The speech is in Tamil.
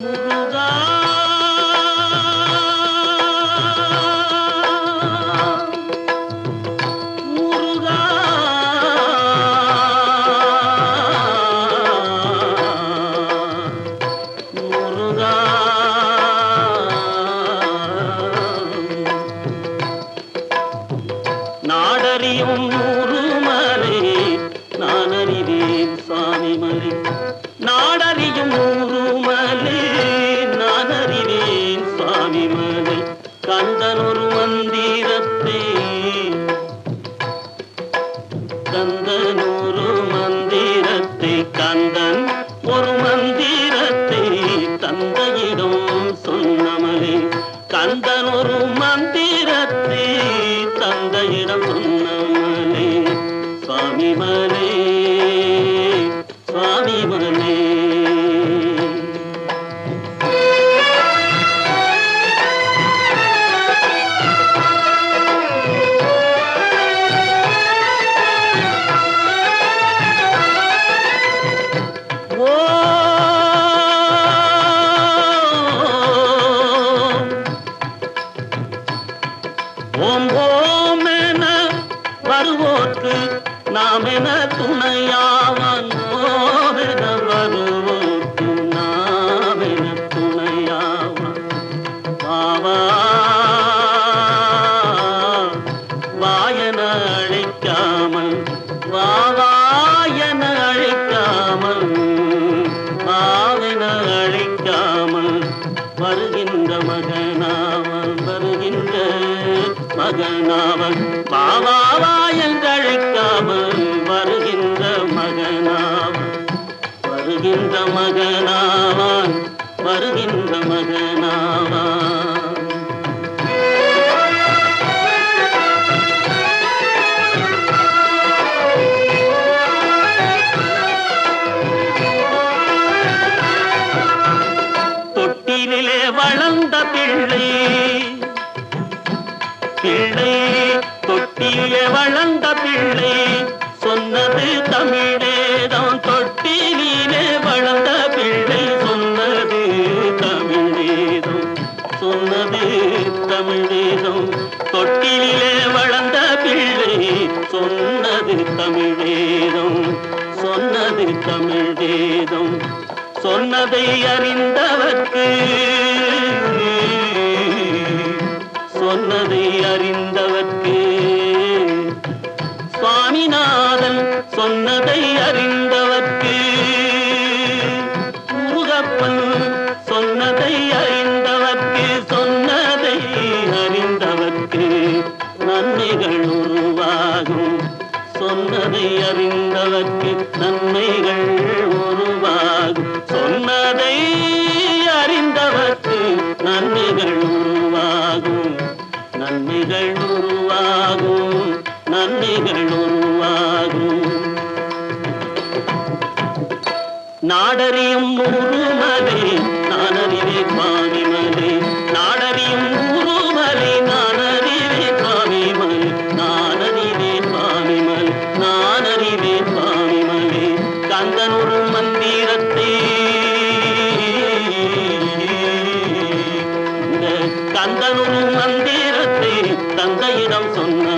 Mm-hmm. சுவாமிமலை ஒரு மந்திரத்தை கந்தன் ஒரு மந்திரத்தை கந்தன் ஒரு மந்திரத்தை தந்தையிடம் சொன்னமலே. கந்தன் ஒரு மந்திரத்தை தந்தையிடம் சொன்னமலே. சுவாமி மலே ஓம் ஓம் என வருவோர்க்கு நாம் என துணையாவா மகன் பாவாவாயன் என்றழைக்காமல் வருகின்ற மகனாவன் வருகின்ற மகனாவான் வருகின்ற மகனாவான். வளர்ந்த பிள்ளை பிள்ளை சொன்னது தமிழேதம் தொட்டிலே வளர்ந்த பிள்ளை சொன்னது தமிழேதம் சொன்னது தமிழேதம் சொன்னதை அறிந்தவர்க்கு. சொன்னதை அறிந்தவர்க்கு. சுவாமிநாதன் சொன்னதை அறிந்த நன்மைகள் உருவாகும். சொன்னதை அறிந்தவர்க்கு நன்மைகள் உருவாகும். நன்மைகள் உருவாகும். நன்மைகள் உருவாகும். நாடறியும் முழுமதை நான் அறிவே ஆயிரம் சொன்ன